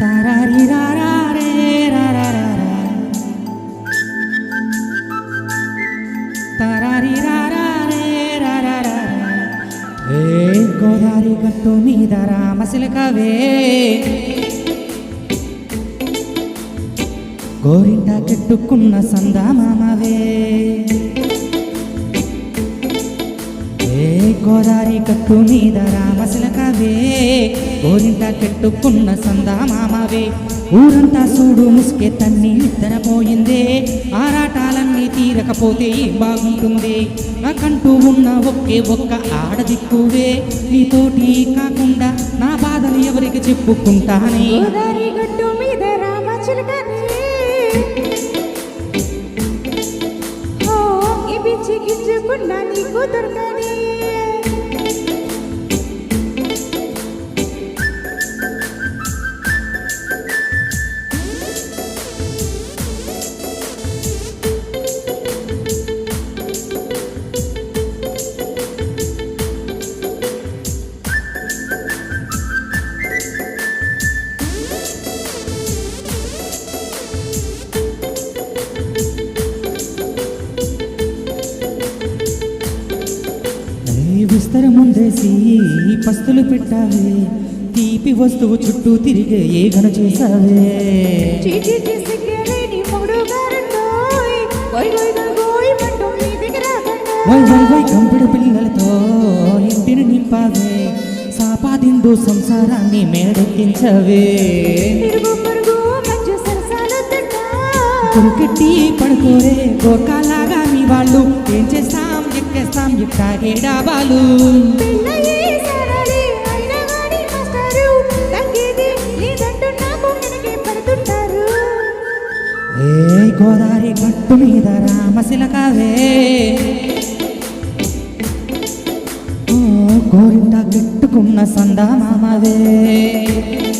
తారారి గోదారి గట్టు మీద రామశిలకవే గోరింట చెట్టుకున్న సందామామవే ఏ గోదారి కట్టు మీద రామశిలకవే గోరింట సందా సందామామవే ఊరంతా చూడు ముసుకే తన్ని నిద్రపోయిందే. ఆరాటాలన్నీ తీరకపోతే బాగుంటుంది. నాకంటూ ఉన్న ఒకే ఒక్క ఆడదిక్కువే. నీతోటి కాకుండా నా బాధలు ఎవరికి చెప్పుకుంటానే? గోదారి గట్టు మీద రామచిలుకని ఏ విస్తరం ముందేసి పస్తులు పెట్టావే. తీపి వస్తువు చుట్టూ తిరిగే ఏ గన చేసావే వై వై వై కంపిడి పిల్లలతో ఇంటిని నింపావే. సాపాదిందు సంసారాన్ని మేడెక్కించవే. కొరుకెట్టి పడుకోరే గోర్కాలాగా మీ వాళ్ళు ఏం చేస్తాం? డాబాలు వెనకే పడుతుంటారు. ఏ గోదారి గట్టు మీద రామశిలకావే. గోరింట గిట్టుకున్న సందామామవే. ఏ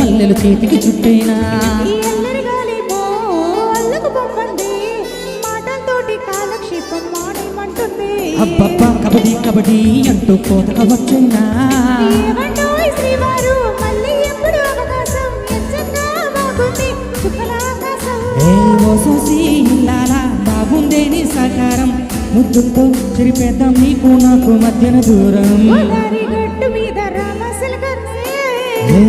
మల్లెలు చేతికి చుట్టైనా? ఈ అల్లరి గాలేమో అల్లకు పొమ్మంది మాటలతోటి కాలక్షేపం మానేమంటుంది అబ్బబ్బా కబడ్డీ కబడ్డీ అంటూ కోతక వచ్చైనా? ముద్దుతో చెరిపేద్దాం నీకు నాకు మధ్యన దూరం. మీద రామశిలకర్నే ఏ